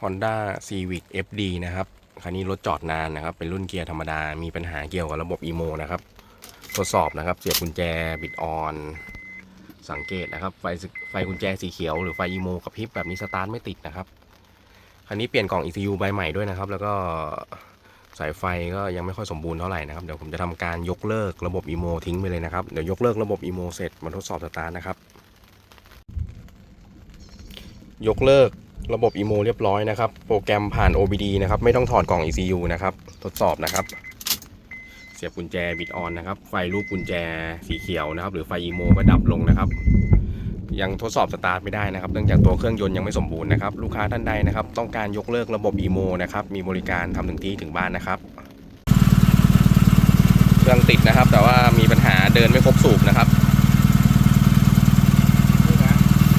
Honda Civic FD นะครับ คันนี้รถจอดนานนะครับ เป็นรุ่นเกียร์ธรรมดา มีปัญหาเกี่ยวกับระบบ EMO นะครับ ทดสอบนะครับ เสียบกุญแจบิดออน สังเกตนะครับ ไฟไฟกุญแจสีเขียวหรือไฟ EMO กับพริบแบบนี้สตาร์ทไม่ติดนะครับ คันนี้เปลี่ยนกล่อง ECU ใบใหม่ด้วยนะครับ แล้วก็สายไฟก็ยังไม่ค่อยสมบูรณ์เท่าไหร่นะครับ เดี๋ยวผมจะทำการยกเลิกระบบ EMO ทิ้งไปเลยนะครับ เดี๋ยวยกเลิกระบบ EMO เสร็จมาทดสอบสตาร์ทนะครับ ยกเลิก ระบบ EMO เรียบร้อยนะครับ โปรแกรมผ่าน OBD นะครับ ไม่ต้องถอดกล่อง ECU นะครับ ทดสอบนะครับ เสียบกุญแจบิดออนนะครับ ไฟรูปกุญแจสีเขียวนะครับ หรือไฟ EMO ก็ดับลงนะครับยังทดสอบสตาร์ทไม่ได้นะครับ เนื่องจากตัวเครื่องยนต์ยังไม่สมบูรณ์นะครับ ลูกค้าท่านใดนะครับ ต้องการยกเลิกระบบ EMO นะครับ มีบริการทำถึงที่ถึงบ้านนะครับ เครื่องติดนะครับ แต่ว่ามีปัญหาเดินไม่ครบสูบนะครับ